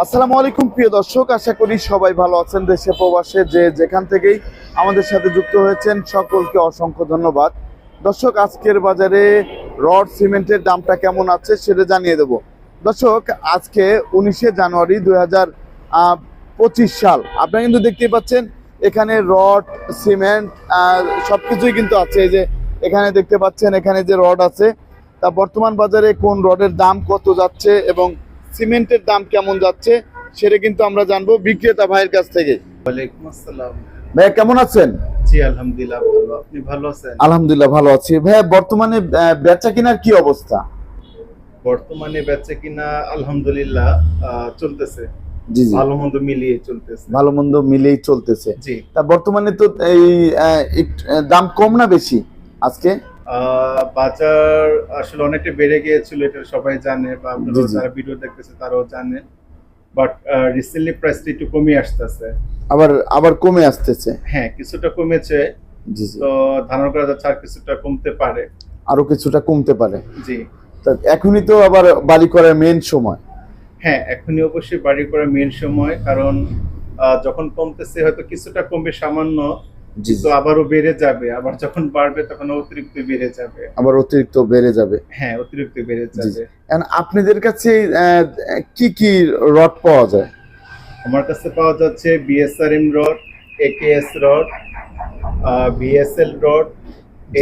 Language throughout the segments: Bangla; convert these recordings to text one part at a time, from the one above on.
আসসালামু আলাইকুম, প্রিয় দর্শক। আশা করি সবাই ভালো আছেন দেশে, প্রবাসে, যে যেখান থেকেই আমাদের সাথে যুক্ত হয়েছেন, সকলকে অসংখ্য ধন্যবাদ। দর্শক, আজকের বাজারে রড সিমেন্টের দামটা কেমন আছে সেটা জানিয়ে দেব। দর্শক, আজকে উনিশে জানুয়ারি দুই পঁচিশ সাল। আপনারা কিন্তু দেখতেই পাচ্ছেন, এখানে রড, সিমেন্ট সব কিছুই কিন্তু আছে। এই যে এখানে দেখতে পাচ্ছেন, এখানে যে রড আছে, তা বর্তমান বাজারে কোন রডের দাম কত যাচ্ছে এবং সিমেন্টের দাম কেমন যাচ্ছে সেটা কিন্তু আমরা জানব বিক্রেতা ভাইয়ের কাছ থেকে। ভাইয়া কেমন আছেন? জি আলহামদুলিল্লাহ ভালো। আপনি ভালো আছেন? আলহামদুলিল্লাহ ভালো আছি। ভাইয়া বর্তমানে বেচা কেনার কি অবস্থা? বর্তমানে বেচে কিনা আলহামদুলিল্লাহ চলতেছে। জি জি। ভালো মন্দ মিলিয়ে চলতেছে। ভালো মন্দ চলতেছে। জি। তা বর্তমানে তো এই দাম কম না বেশি আজকে? বাজার আসলে অনেকটা বেড়ে গিয়েছিল এটা সবাই জানে বা আপনারা। যারা ভিডিও দেখতেছে তারাও জানে। বাট রিসেন্টলি প্রাইসটা একটু কমে আসতেছে। আবার আবার কমে আসতেছে। হ্যাঁ কিছুটা কমেছে। তো ধারণা করা যাচ্ছে আর কিছুটা কমতে পারে। আরও কিছুটা কমতে পারে। জি। তা এখনই তো আবার বাড়ি করার মেন সময়। হ্যাঁ এখনই অবশ্যই বাড়ি করার মেন সময়। কারণ যখন কমতেছে হয়তো কিছুটা কমবে সামান্য। তো আবারও বেড়ে যাবে। আবার যখন বাড়বে তখন অতিরিক্ত বেড়ে যাবে। আবার অতিরিক্ত বেড়ে যাবে। হ্যাঁ অতিরিক্ত বেড়ে যাবে। আপনাদের কাছে কি কি রড পাওয়া যায়? আমার কাছে পাওয়া যাচ্ছে BSRM rod AKS rod BSL rod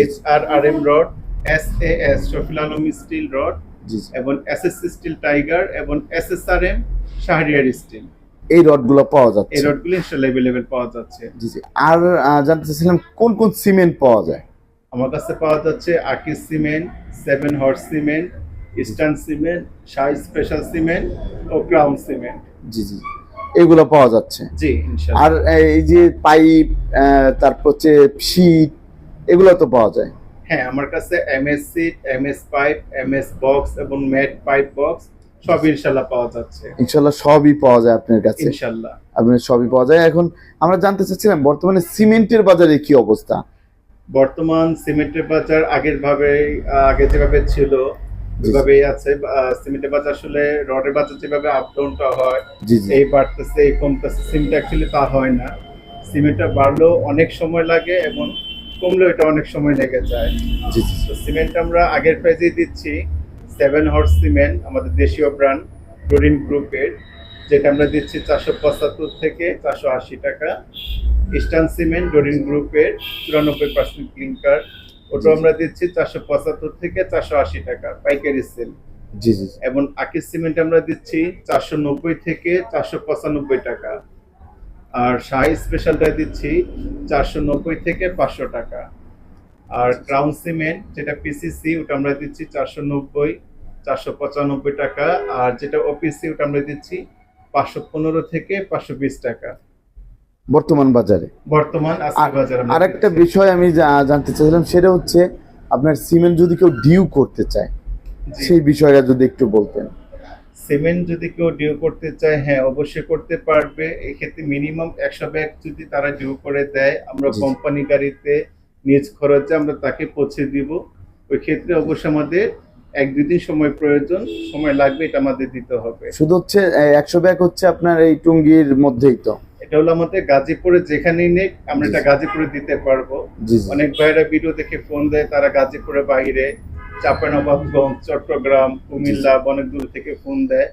HRRM rod S A S Shafil Alam steel rod. এবং এসএসসি স্টিল টাইগার এবং এসএসআরএম শাহরিয়ার স্টিল এই রডগুলো পাওয়া যাচ্ছে। এই রডগুলো ইনশাল্লাহ অ্যাভেলেবেল পাওয়া যাচ্ছে। জি জি। আর আহ, জানতে চাইছিলাম কোন কোন সিমেন্ট পাওয়া যায়? আমার কাছে পাওয়া যাচ্ছে Akij cement seven horse cement eastern cement Shah special cement ও ক্রাউন সিমেন্ট জি জি। এগুলো পাওয়া যাচ্ছে। জি আর এই যে পাইপ তারপর হচ্ছে শীট এগুলো তো পাওয়া যায়। হ্যাঁ আমার কাছে MS sheet MS pipe MS box এবং ম্যাট পাইপ বক্স সব ইনশাল্লাহ পাওয়া যাচ্ছে। ইনশাল্লাহ সবই পাওয়া যায় আপনার কাছে। ইনশাল্লাহ আপনার সবই পাওয়া যায়। এখন আমরা জানতে চাচ্ছিলাম বর্তমানে সিমেন্টের বাজারে কি অবস্থা? বর্তমান সিমেন্টের বাজার আগের ভাবে আগে যেভাবে ছিল ওইভাবেই আছে সিমেন্টের বাজার আসলে রডের বাজার যেভাবে আপ ডাউনটা হয় এই বাড়তেছে এই কমতেছে। সিমেন্ট অ্যাকচুয়ালি তা হয় না। সিমেন্টটা বাড়লেও অনেক সময় লাগে এবং কমলেও এটা অনেক সময় লেগে যায়। সিমেন্ট আমরা আগের প্রাইজেই দিচ্ছি। সেভেন হর্স সিমেন্ট আমাদের দেশীয় ব্র্যান্ড ক্লোরিন গ্রুপের যেটা আমরা দিচ্ছি চারশো পঁচাত্তর থেকে চারশো আশি টাকা। ইস্টার্ন সিমেন্ট ডোরিন গ্রুপের চুরানব্বই পার্সেন্ট ক্লিনকার ওটা আমরা দিচ্ছি চারশো পঁচাত্তর থেকে চারশো আশি টাকা পাইকারি সেল জি জি এবং আকিস সিমেন্ট আমরা দিচ্ছি চারশো নব্বই থেকে চারশো পঁচানব্বই টাকা। আর শাহি স্পেশালটা দিচ্ছি চারশো নব্বই থেকে পাঁচশো টাকা। আর ক্রাউন সিমেন্ট যেটা পিসিসি ওটা আমরা দিচ্ছি চারশো নব্বই চারশো পঁচানব্বই টাকা আর যেটা ওপিসি ওটা আমরা দিচ্ছি পাঁচশো পনেরো থেকে পাঁচশো বিশ টাকা। বর্তমান বাজারে? বর্তমান আর একটা বিষয় আমি জানতে চাইছিলাম সেটা হচ্ছে আপনার সিমেন্ট যদি কেউ ডিউ করতে চায় সেই বিষয়টা যদি একটু বলতেন। সিমেন্ট যদি কেউ ডিউ করতে চায় হ্যাঁ অবশ্যই করতে পারবে। এক্ষেত্রে মিনিমাম একশো ব্যাগ যদি তারা ডিউ করে দেয় আমরা কোম্পানি গাড়িতে নিজ খরচে আমরা তাকে পৌঁছে দিব। ওই ক্ষেত্রে অবশ্যই আমাদের এক দুই দিন সময় প্রয়োজন সময় লাগবে এটা আমাদের দিতে হবে। শুধু হচ্ছে একশো ব্যাগ হচ্ছে আপনার এই টুঙ্গির মধ্যেই তো? এটা হলো আমাদের গাজীপুরে যেখানেই নেই আমরা এটা গাজীপুরে দিতে পারব। অনেক ভাইরা ভিডিও দেখে ফোন দেয় তারা গাজীপুরের বাইরে চাঁপানবাবগঞ্জ চট্টগ্রাম কুমিল্লা অনেক দূর থেকে ফোন দেয়।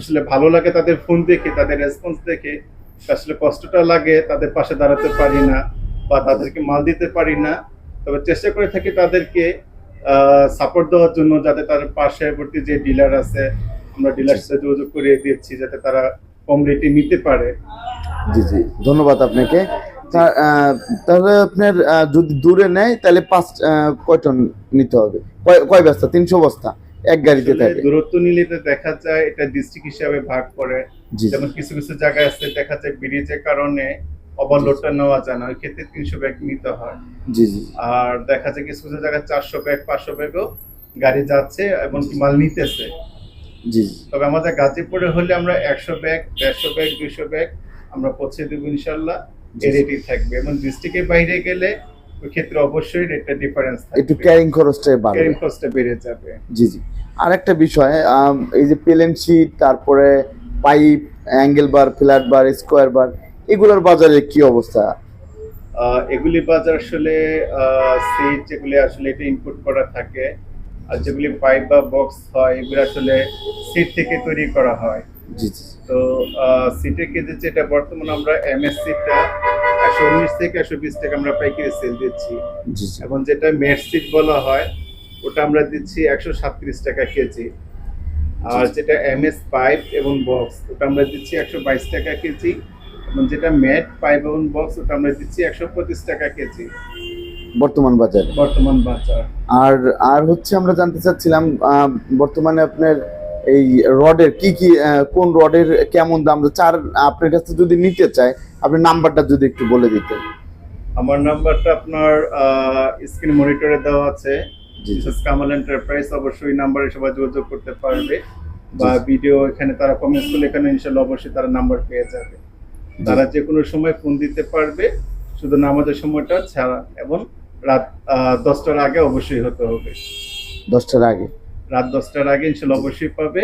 আসলে ভালো লাগে তাদের ফোন দেখে তাদের রেসপন্স দেখে। আসলে কষ্টটা লাগে তাদের পাশে দাঁড়াতে পারি না বা তাদেরকে মাল দিতে পারি না। তবে চেষ্টা করে থাকি তাদেরকে সাপোর্ট দেওয়ার জন্য যাতে তার পার্শ্ববর্তী যে ডিলার আছে আমরা ডিলার সাথে যোগাযোগ করিয়ে দিচ্ছি যাতে তারা কম রেটে নিতে পারে। জি জি। ধন্যবাদ আপনাকে। তাহলে আপনার যদি দূরে নেয় তাহলে পাঁচ আহ, কয় টন নিতে হবে? কয় কয় বস্তা? তিনশো বস্তা? এক গাড়িতে থাকে। দূরত্ব নিলে তো দেখা যায় এটা ডিস্ট্রিক্ট হিসাবে ভাগ করে। যেমন কিছু কিছু জায়গায় আছে দেখা যায় ব্রিজের কারণে ওভারলোডটা নেওয়া যায় না ওই ক্ষেত্রে তিনশো ব্যাগ নিতে হয়। জি জি আর দেখা যায় কিছু কিছু জায়গায় চারশো ব্যাগ পাঁচশো ব্যাগও গাড়ি যাচ্ছে এবং কি মাল নিতেছে। জি জি। তবে আমাদের গাজীপুরে হলে আমরা একশো ব্যাগ দেড়শো ব্যাগ দুশো ব্যাগ আমরা পৌঁছে দেবো ইনশাল্লাহ। এই রেটই থাকবে এবং ডিস্ট্রিক্টের বাইরে গেলে ওই ক্ষেত্রে অবশ্যই রেটটা ডিফারেন্স একটু ক্যারিং খরচটাই বাড়বে। ক্যারিং কস্টটা বেড়ে যাবে। জি জি। আর একটা বিষয় এই যে প্লেন শিট তারপরে pipe angle bar flat bar square bar এগুলোর বাজারে কি অবস্থা? এগুলি বাজার আসলে সিট যেগুলি আসলে এটা ইনপুট করা থাকে আর যেগুলি পাইপ বা বক্স হয় এগুলো আসলে সিট থেকে তৈরি করা হয়। তো সিটের কেজি যেটা বর্তমানে আমরা এমএস সিটটা একশো উনিশ থেকে একশো বিশ টাকা আমরা পাইকারি সেল দিচ্ছি। জি যেটা মেট সিট বলা হয় ওটা আমরা দিচ্ছি একশো সাতত্রিশ টাকা কেজি। আর যেটা এমএস পাইপ এবং বক্স ওটা আমরা দিচ্ছি একশো বাইশ টাকা কেজি। যেটা ম্যাট এবং বক্স ওটা আমরা দিচ্ছি একশো পঁচিশ টাকা কেজি। বর্তমান বাজারে। বর্তমান বাজার। আর আর হচ্ছে আমরা জানতে চাচ্ছিলাম বর্তমানে আপনার এই রডের কি কি কোন রডের কেমন দাম? চার আপনার কাছে যদি নিতে চায় আপনি নাম্বারটা যদি একটু বলে দিতেন। আমার নাম্বারটা আপনার স্ক্রিন মনিটরে দেওয়া আছে। বিশেষ কামাল এন্টারপ্রাইজ অবশ্যই নাম্বারে সবাই যোগাযোগ করতে পারবে। বা। ভিডিও এখানে তারা কমেন্টস করলে এখানে ইনশাল্লাহ অবশ্যই তারা নাম্বার পেয়ে যাবে। তারা যে কোনো সময় ফোন দিতে পারবে শুধু নামাজের সময়টা ছাড়া এবং রাত দশটার আগে অবশ্যই হতে হবে। দশটার আগে। রাত দশটার আগে ইনশাল্লাহ অবশ্যই পাবে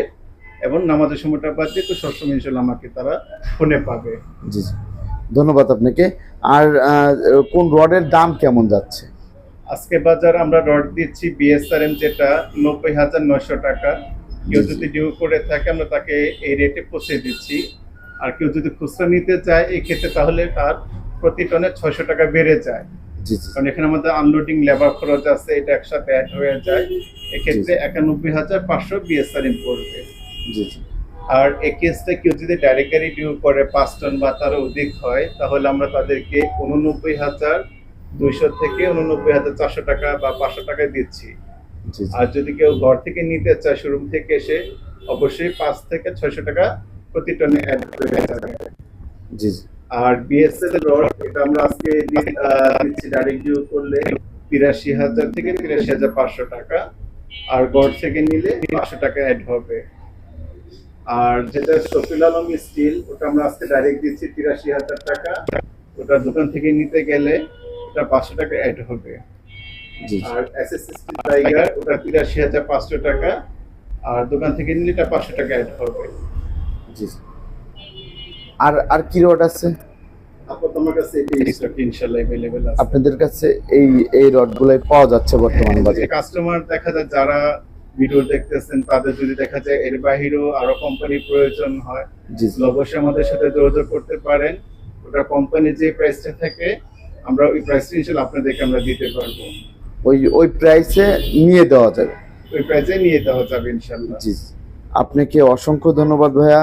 এবং নামাজের সময়টা বাদ দিয়ে তো সবসময় ইনশাল্লাহ আমাকে তারা ফোনে পাবে। জি জি। ধন্যবাদ আপনাকে। আর কোন রডের দাম কেমন যাচ্ছে? আজকে বাজার আমরা রড দিচ্ছি বিএসআরএম যেটা নব্বই হাজার নয়শো টাকা। কেউ। যদি ডিউ করে থাকে আমরা তাকে এই রেটে পৌঁছে দিচ্ছি। আর কেউ যদি খুচরা নিতে চায় এই ক্ষেত্রে তাহলে তার প্রতি টনে ছয়শো টাকা বেড়ে যায়। কারণ এখানে আমাদের আনলোডিং লেবার খরচ আছে এটা একসাথে অ্যাড হয়ে যায়। এক্ষেত্রে একানব্বই হাজার পাঁচশো বিএসআরএম পড়বে। জি জি। আর এই কেসটা কেউ যদি ডাইরেক্টলি ডিউ করে পাঁচ টন বা তার অধিক হয় তাহলে আমরা তাদেরকে উননব্বই হাজার দুইশো থেকে উননব্বই হাজার চারশো টাকা বা পাঁচশো টাকা দিচ্ছি। আর যদি কেউ ঘর থেকে নিতে চায় শোরুম থেকে এসে অবশ্যই পাঁচ থেকে ছয়শো টাকা প্রতি টনে জি জি। আর বিএসএল রড এটা আমরা আজকে দিচ্ছি ডাইরেক্ট ডিউ করলে তিরাশি হাজার থেকে তিরাশি হাজার পাঁচশো টাকা। আর গড় থেকে নিলে পাঁচশো টাকা অ্যাড হবে। আর যেটা শফিল আলম স্টিল ওটা আমরা আজকে ডাইরেক্ট দিচ্ছি তিরাশি হাজার টাকা। ওটা দোকান থেকে নিতে গেলে ওটা পাঁচশো টাকা অ্যাড হবে। আর এসএসএস টাইগার ওটা তিরাশি হাজার পাঁচশো টাকা। আর দোকান থেকে নিলে এটা পাঁচশো টাকা অ্যাড হবে। জি। আর আর কি রড আছে? আপনাদের কাছে এই এই রডগুলোই পাওয়া যাচ্ছে বর্তমান বাজারে। কাস্টমার দেখা যায় যারা ভিডিও দেখতেছেন তাদের যদি দেখা যায় এর বাহিরেও আরও কোম্পানির প্রয়োজন হয় অবশ্যই আমাদের সাথে যোগাযোগ করতে পারেন। ওটা কোম্পানির যে প্রাইসটা থাকে আমরা ওই প্রাইসটা ইনশাল্লাহ আপনাদেরকে আমরা দিতে পারব। ওই ওই প্রাইসে নিয়ে দেওয়া যাবে। ওই প্রাইসে নিয়ে দেওয়া যাবে ইনশাল্লাহ জি। আপনাকে অসংখ্য ধন্যবাদ ভাইয়া।